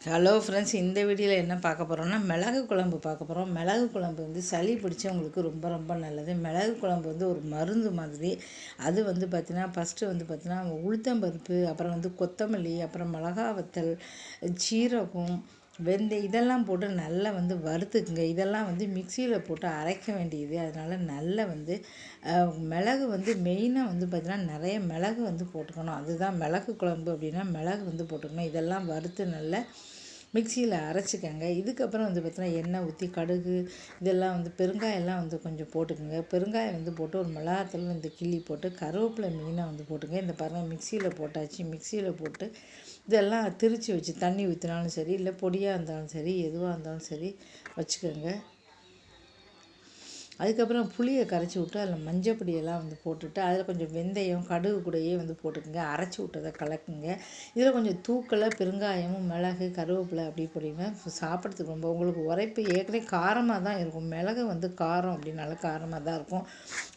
Hello friends இந்த வீடியோவில் என்ன பார்க்க போகிறோம்னா மிளகு குழம்பு பார்க்க போகிறோம் மிளகு குழம்பு வந்து சளி பிடிச்சவங்களுக்கு ரொம்ப ரொம்ப நல்லது. மிளகு குழம்பு வந்து ஒரு மருந்து மாதிரி. அது வந்து பார்த்திங்கன்னா ஃபஸ்ட்டு வந்து பார்த்திங்கன்னா உளுத்தம்பருப்பு அப்புறம் வந்து கொத்தமல்லி அப்புறம் மிளகா வத்தல் சீரகம் வெந்த இதெல்லாம் போட்டு நல்லா வந்து வறுத்துக்குங்க. இதெல்லாம் வந்து மிக்சியில் போட்டு அரைக்க வேண்டியது. அதனால் நல்லா வந்து மிளகு வந்து மெயினாக வந்து பார்த்திங்கன்னா நிறைய மிளகு வந்து போட்டுக்கணும். அதுதான் மிளகு குழம்பு அப்படின்னா மிளகு வந்து போட்டுக்கணும். இதெல்லாம் வறுத்து நல்லா மிக்சியில் அரைச்சிக்கங்க. இதுக்கப்புறம் வந்து பார்த்தீங்கன்னா எண்ணெய் ஊற்றி கடுகு இதெல்லாம் வந்து பெருங்காயெல்லாம் வந்து கொஞ்சம் போட்டுக்கோங்க. பெருங்காயம் வந்து போட்டு ஒரு மிளகாத்தூள் இந்த கிள்ளி போட்டு கருவேப்பிலை மீனை வந்து போட்டுங்க. இந்த பாருங்கள் மிக்சியில் போட்டாச்சு. மிக்சியில் போட்டு இதெல்லாம் திரித்து வச்சு தண்ணி ஊற்றினாலும் சரி இல்லை பொடியாக இருந்தாலும் சரி எதுவாக இருந்தாலும் சரி வச்சுக்கோங்க. அதுக்கப்புறம் புளியை கரைச்சி விட்டு அதில் மஞ்சள் பொடியெல்லாம் வந்து போட்டுட்டு அதில் கொஞ்சம் வெந்தயம் கடுகு கூடையே வந்து போட்டுக்கோங்க. அரைச்சி விட்டதை கலக்குங்க. இதில் கொஞ்சம் தூக்கலை பெருங்காயமும் மிளகு கருவேப்பிலை அப்படி போடுவேன் சாப்பிட்றதுக்கு ரொம்ப உங்களுக்கு உரைப்பு ஏற்கனவே காரமாக தான் இருக்கும். மிளகு வந்து காரம் அப்படின்னால காரமாக தான் இருக்கும்.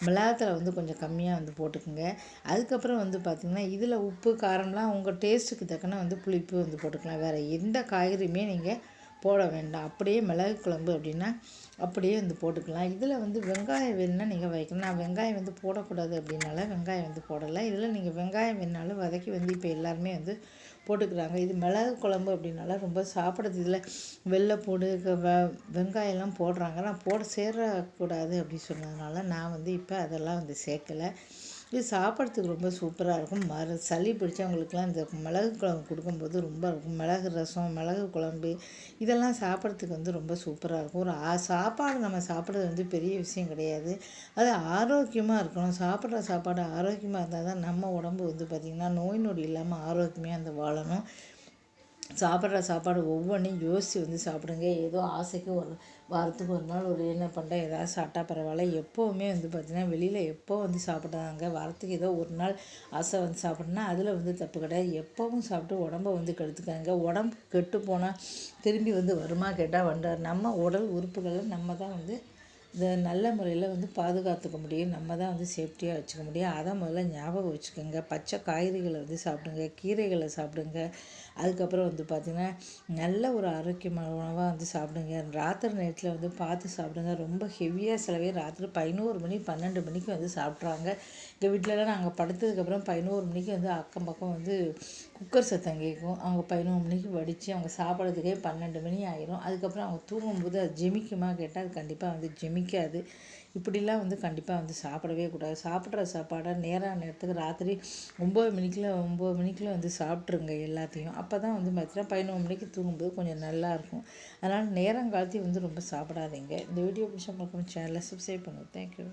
மிளகத்தில் வந்து கொஞ்சம் கம்மியாக வந்து போட்டுக்கோங்க. அதுக்கப்புறம் வந்து பார்த்திங்கன்னா இதில் உப்பு காரம்லாம் உங்கள் டேஸ்ட்டுக்கு தக்கன வந்து புளிப்பு வந்து போட்டுக்கலாம். வேறு எந்த காய்கறியுமே நீங்கள் போட வேண்டாம். அப்படியே மிளகு குழம்பு அப்படின்னா அப்படியே வந்து போட்டுக்கலாம். இதில் வந்து வெங்காயம் வேணுன்னா நீங்கள் வைக்கணும் நான் வெங்காயம் வந்து போடக்கூடாது அப்படின்னால வெங்காயம் வந்து போடலை. இதில் நீங்கள் வெங்காயம் வேணுனாலும் வதக்கி வந்து இப்போ எல்லாருமே வந்து போட்டுக்கிறாங்க. இது மிளகு குழம்பு அப்படின்னால ரொம்ப சாப்பிட்றது இதில் வெள்ளைப்பூடு வெ வெங்காயம்லாம் போடுறாங்க. நான் போட சேரக்கூடாது அப்படின்னு சொன்னதுனால நான் வந்து இப்போ அதெல்லாம் வந்து சேர்க்கலை. இது சாப்பிட்றதுக்கு ரொம்ப சூப்பராக இருக்கும். மர சளி பிடிச்சவங்களுக்குலாம் இந்த மிளகு குழம்பு கொடுக்கும்போது ரொம்ப இருக்கும். மிளகு ரசம் மிளகு குழம்பு இதெல்லாம் சாப்பிட்றதுக்கு வந்து ரொம்ப சூப்பராக இருக்கும். ஒரு சாப்பாடு நம்ம சாப்பிட்றது வந்து பெரிய விஷயம் கிடையாது. அது ஆரோக்கியமாக இருக்கணும். சாப்பிட்ற சாப்பாடு ஆரோக்கியமாக இருந்தால் தான் நம்ம உடம்பு வந்து பார்த்திங்கன்னா நோய் நொடி இல்லாமல் ஆரோக்கியமாக அந்த வாழணும். சாப்பிட்ற சாப்பாடு ஒவ்வொன்றையும் யோசித்து வந்து சாப்பிடுங்க. ஏதோ ஆசைக்கு ஒரு வாரத்துக்கு ஒரு நாள் ஒரு என்ன பண்ணுறேன் ஏதாவது சாப்பிட்டா பரவாயில்ல. எப்போவுமே வந்து பார்த்திங்கன்னா வெளியில் எப்போ வந்து சாப்பிட்றாங்க வாரத்துக்கு ஏதோ ஒரு நாள் ஆசை வந்து சாப்பிட்னா அதில் வந்து தப்பு கிடையாது. எப்போவும் சாப்பிட்டு உடம்ப வந்து கெடுத்துக்காங்க உடம்பு கெட்டு போனால் திரும்பி வந்து வருமா கேட்டால் வந்தார் நம்ம உடல் உறுப்புகளை நம்ம தான் வந்து இந்த நல்ல முறையில் வந்து பாதுகாத்துக்க முடியும். நம்ம தான் வந்து சேஃப்டியாக வச்சுக்க முடியும். அதை முதல்ல ஞாபகம் வச்சுக்கோங்க. பச்சை காய்கறிகளை வந்து சாப்பிடுங்க. கீரைகளை சாப்பிடுங்க. அதுக்கப்புறம் வந்து பார்த்திங்கன்னா நல்ல ஒரு ஆரோக்கியமான உணவாக வந்து சாப்பிடுங்க. ராத்திரி நேரத்தில் வந்து பார்த்து சாப்பிடுங்க. ரொம்ப ஹெவியாக சிலவே ராத்திரி பதினோரு மணி பன்னெண்டு மணிக்கு வந்து சாப்பிட்றாங்க. எங்கள் வீட்டிலலாம் நாங்கள் படுத்ததுக்கப்புறம் பதினோரு மணிக்கு வந்து அக்கம் பக்கம் வந்து குக்கர் சத்தம் கேட்கும் அவங்க பதினோரு மணிக்கு வடித்து அவங்க சாப்பிட்றதுக்கே பன்னெண்டு மணி ஆயிரும். அதுக்கப்புறம் அவங்க தூங்கும்போது அது ஜெமிக்குமா கேட்டால் அது கண்டிப்பாக வந்து ஜெமிக்காது இப்படிலாம் வந்து கண்டிப்பாக வந்து சாப்பிடவே கூடாது. சாப்பிட்ற சாப்பாடை நேராக நேரத்துக்கு ராத்திரி ஒம்பது மணிக்குள்ள ஒம்பது மணிக்குள்ள வந்து சாப்பிட்ருங்க எல்லாத்தையும். அப்போ தான் வந்து பார்த்தீங்கன்னா பதினொரு மணிக்கு தூங்கும்போது கொஞ்சம் நல்லாயிருக்கும் அதனால் நேரம் காலத்தையும் வந்து ரொம்ப சாப்பிடாதீங்க. இந்த வீடியோ பிடிச்சவங்களுக்கு சேனலில் சேனலை சப்ஸ்கிரைப் பண்ணுங்கள் தேங்க்யூ